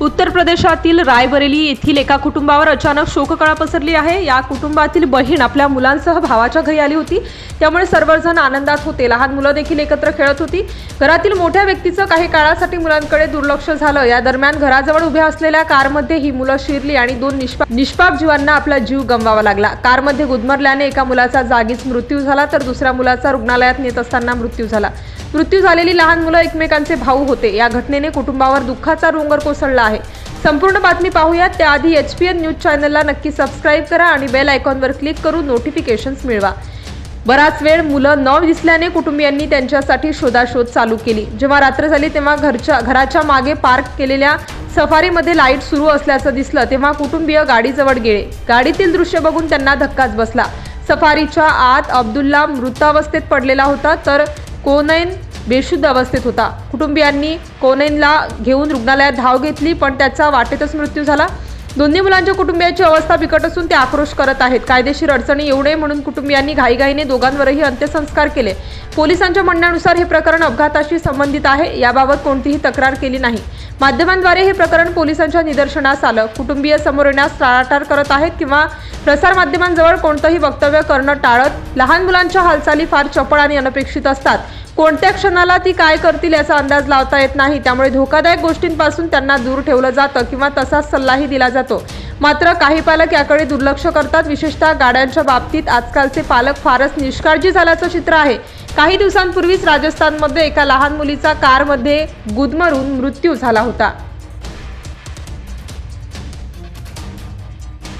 उत्तर प्रदेशातील रायबरेली येथील एका कुटुंबावर अचानक शोककळा पसरली आहे. या कुटुंबातील बहीण आपल्या मुलांसह भावाच्या घरी आली होती. त्यामुळे सर्वजण आनंदात होते. लहान मुलं देखील एकत्र खेळत होती. घरातील मोठ्या व्यक्तीचं काही काळासाठी मुलांकडे दुर्लक्ष झालं. या दरम्यान घराजवळ उभ्या असलेल्या कारमध्ये ही मुलं शिरली आणि दोन निष्पाप निष्पाप जीवांना आपला जीव गमवावा लागला. कारमध्ये गुदमरल्याने एका मुलाचा जागीच मृत्यू झाला तर दुसऱ्या मुलाचा रुग्णालयात नेत असताना मृत्यू झाला. मृत्यू झालेली लहान मुलं एकमेकांचे भाऊ होते. या घटनेने कुटुंबावर दुःखाचा डोंगर कोसळला आहे. संपूर्ण बातमी पाहूयात. त्याआधी एच पी एन न्यूज चॅनलला नक्की सबस्क्राईब करा आणि बेल आयकॉनवर क्लिक करून नोटिफिकेशन्स मिळवा. बराच वेळ मुलं न दिसल्याने कुटुंबियांनी त्यांच्यासाठी शोधाशोध चालू केली. जेव्हा रात्र झाली तेव्हा घरच्या घराच्या मागे पार्क केलेल्या सफारीमध्ये लाइट सुरू असल्याचं दिसलं तेव्हा कुटुंबीय गाडीजवळ गेले. गाडीतील दृश्य बघून त्यांना धक्काच बसला. सफारीच्या आत अब्दुल्ला मृतावस्थेत पडलेला होता तर कोनैन बेशुद्ध अवस्थेत होता. कुटुंबियांनी कोनैनला घेऊन रुग्णालयात धाव घेतली पण त्याचा वाटेतच मृत्यू झाला. दोन्ही मुलांच्या कुटुंबियांची अवस्था बिकट असून ते आक्रोश करत आहेत. कायदेशीर अडचणी येऊ नये म्हणून कुटुंबियांनी घाईघाईने दोघांवरही अंत्यसंस्कार केले. पोलिसांच्या म्हणण्यानुसार हे प्रकरण अपघाताशी संबंधित आहे. याबाबत कोणतीही तक्रार केली नाही. माध्यमांद्वारे हे प्रकरण पोलिसांच्या निदर्शनास आलं. कुटुंबीय समोर येण्यास टाळाटाळ करत आहेत किंवा प्रसारमाध्यमांजवळ कोणतंही वक्तव्य करणं टाळत लहान मुलांच्या हालचाली फार चपळ आणि अनपेक्षित असतात. कोणत्या क्षणाला ती काय करतील याचा अंदाज लावता येत नाही. त्यामुळे धोकादायक गोष्टींपासून त्यांना दूर ठेवलं जातं किंवा तसाच सल्लाही दिला जातो. मात्र काही पालक याकडे दुर्लक्ष करतात. विशेषतः गाड्यांच्या बाबतीत आजकालचे पालक फारच निष्काळजी झाल्याचं चित्र आहे. काही दिवसांपूर्वीच राजस्थानमध्ये एका लहान मुलीचा कारमध्ये गुदमरून मृत्यू झाला होता.